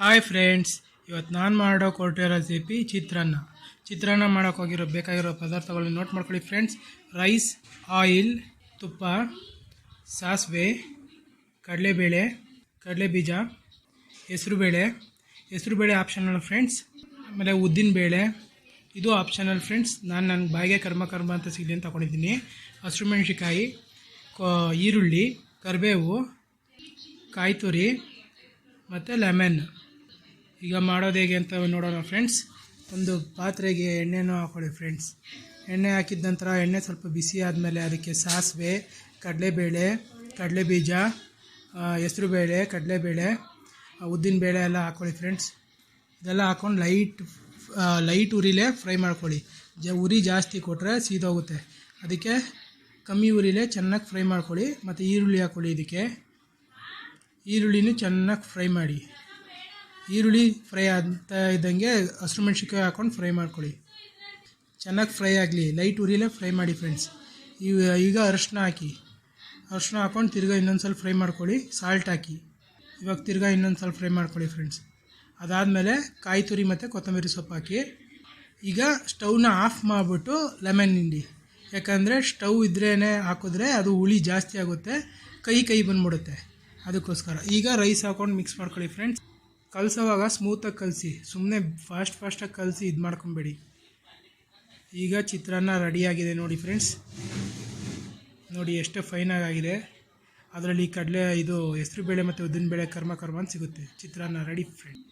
Hi friends, ಇವತ್ತು ನಾನು ಮಾಡೋ ಹೊರಟಿರೋ ರೆಸಿಪಿ ಚಿತ್ರಾನ್ನ. ಚಿತ್ರಾನ್ನ ಮಾಡೋಕೆ ಹೋಗಿರೋ ಬೇಕಾಗಿರೋ ಪದಾರ್ಥಗಳನ್ನ ನೋಟ್ ಮಾಡ್ಕೊಳ್ಳಿ ಫ್ರೆಂಡ್ಸ್. ರೈಸ್, ಆಯಿಲ್, ತುಪ್ಪ, ಸಾಸಿವೆ, ಕಡಲೆಬೇಳೆ ಕಡಲೆ ಬೀಜ ಹೆಸರುಬೇಳೆ. ಹೆಸರುಬೇಳೆ ಆಪ್ಷನಲ್ ಫ್ರೆಂಡ್ಸ್. ಆಮೇಲೆ ಉದ್ದಿನ ಬೇಳೆ ಇದು ಆಪ್ಷನಲ್ ಫ್ರೆಂಡ್ಸ್. ನಾನು ನನ್ನ ಬಾಯಿಗೆ ಕರ್ಮ ಕರ್ಮ ಅಂತ ಸಿಗಲಿ ಅಂತ ತಗೊಂಡಿದ್ದೀನಿ. ಹಸಿರು ಮೆಣಸಿಕಾಯಿ ಈರುಳ್ಳಿ, ಕರಿಬೇವು ಕಾಯಿ ತುರಿ ಮತ್ತು ಲೆಮನ್ ಈಗ ಮಾಡೋದು ಹೇಗೆ ಅಂತ ನೋಡೋಣ ಫ್ರೆಂಡ್ಸ್ ಒಂದು ಪಾತ್ರೆಗೆ ಎಣ್ಣೆನೂ ಹಾಕೊಳ್ಳಿ ಫ್ರೆಂಡ್ಸ್ ಎಣ್ಣೆ ಹಾಕಿದ ನಂತರ ಎಣ್ಣೆ ಸ್ವಲ್ಪ ಬಿಸಿ ಆದಮೇಲೆ ಅದಕ್ಕೆ ಸಾಸಿವೆ, ಕಡಲೆಬೇಳೆ ಕಡಲೆ ಬೀಜ ಹೆಸರುಬೇಳೆ, ಕಡಲೆಬೇಳೆ ಉದ್ದಿನಬೇಳೆ ಎಲ್ಲ ಹಾಕ್ಕೊಳ್ಳಿ ಫ್ರೆಂಡ್ಸ್ ಇದೆಲ್ಲ ಹಾಕ್ಕೊಂಡು ಲೈಟ್ ಲೈಟ್ ಉರಿಲೇ ಫ್ರೈ ಮಾಡ್ಕೊಳ್ಳಿ. ಜ, ಉರಿ ಜಾಸ್ತಿ ಕೊಟ್ಟರೆ ಸೀದೋಗುತ್ತೆ. ಅದಕ್ಕೆ ಕಮ್ಮಿ ಉರಿಲೇ ಚೆನ್ನಾಗಿ ಫ್ರೈ ಮಾಡ್ಕೊಳ್ಳಿ. ಮತ್ತು ಈರುಳ್ಳಿ ಹಾಕ್ಕೊಳ್ಳಿ ಇದಕ್ಕೆ. ಈರುಳ್ಳಿನೂ ಚೆನ್ನಾಗಿ ಫ್ರೈ ಮಾಡಿ. ಈರುಳ್ಳಿ ಫ್ರೈ ಆಗ್ತಾ ಇದ್ದಂಗೆ ಹಸಿರು ಮೆಣಸಿನ್ಕಾಯಿ ಹಾಕ್ಕೊಂಡು ಫ್ರೈ ಮಾಡ್ಕೊಳ್ಳಿ. ಚೆನ್ನಾಗಿ ಫ್ರೈ ಆಗಲಿ, ಲೈಟ್ ಉರಿಲೇ ಫ್ರೈ ಮಾಡಿ ಫ್ರೆಂಡ್ಸ್ ಈಗ ಈಗ ಅರಿಶಿನ ಹಾಕಿ. ಅರಿಶಿನ ಹಾಕ್ಕೊಂಡು ತಿರ್ಗಾ ಇನ್ನೊಂದು ಸ್ವಲ್ಪ ಫ್ರೈ ಮಾಡ್ಕೊಳ್ಳಿ ಸಾಲ್ಟ್ ಹಾಕಿ. ಇವಾಗ ತಿರ್ಗಾ ಇನ್ನೊಂದು ಸ್ವಲ್ಪ ಫ್ರೈ ಮಾಡ್ಕೊಳ್ಳಿ ಫ್ರೆಂಡ್ಸ್ ಅದಾದಮೇಲೆ ಕಾಯಿ ತುರಿ ಮತ್ತು ಕೊತ್ತಂಬರಿ ಸೊಪ್ಪು ಹಾಕಿ. ಈಗ ಸ್ಟವ್ನ ಆಫ್ ಮಾಡಿಬಿಟ್ಟು ಲೆಮನ್ ಹಿಂಡಿ. ಯಾಕಂದರೆ ಸ್ಟವ್ ಇದ್ರೇ ಹಾಕಿದ್ರೆ ಅದು ಹುಳಿ ಜಾಸ್ತಿ ಆಗುತ್ತೆ, ಕೈ ಕೈ ಬಂದ್ಬಿಡುತ್ತೆ. ಅದಕ್ಕೋಸ್ಕರ. ಈಗ ರೈಸ್ ಹಾಕೊಂಡು ಮಿಕ್ಸ್ ಮಾಡ್ಕೊಳ್ಳಿ ಫ್ರೆಂಡ್ಸ್ ಕಲಸೋವಾಗ ಸ್ಮೂತಾಗಿ ಕಲಸಿ ಸುಮ್ಮನೆ ಫಾಸ್ಟ್ ಫಾಸ್ಟಾಗಿ ಕಲಸಿ ಇದು ಮಾಡ್ಕೊಬೇಡಿ. ಈಗ ಚಿತ್ರಾನ್ನ ರೆಡಿಯಾಗಿದೆ ನೋಡಿ ಫ್ರೆಂಡ್ಸ್ ನೋಡಿ ಎಷ್ಟು ಫೈನಾಗಿ ಆಗಿದೆ. ಅದರಲ್ಲಿ ಕಡಲೆ, ಇದು ಹೆಸರು ಬೇಳೆ ಮತ್ತು ಉದ್ದಿನ ಬೇಳೆ ಕರ್ಮ ಕರ್ಮ ಅಂತ ಸಿಗುತ್ತೆ. ಚಿತ್ರಾನ್ನ ರೆಡಿ ಫ್ರೆಂಡ್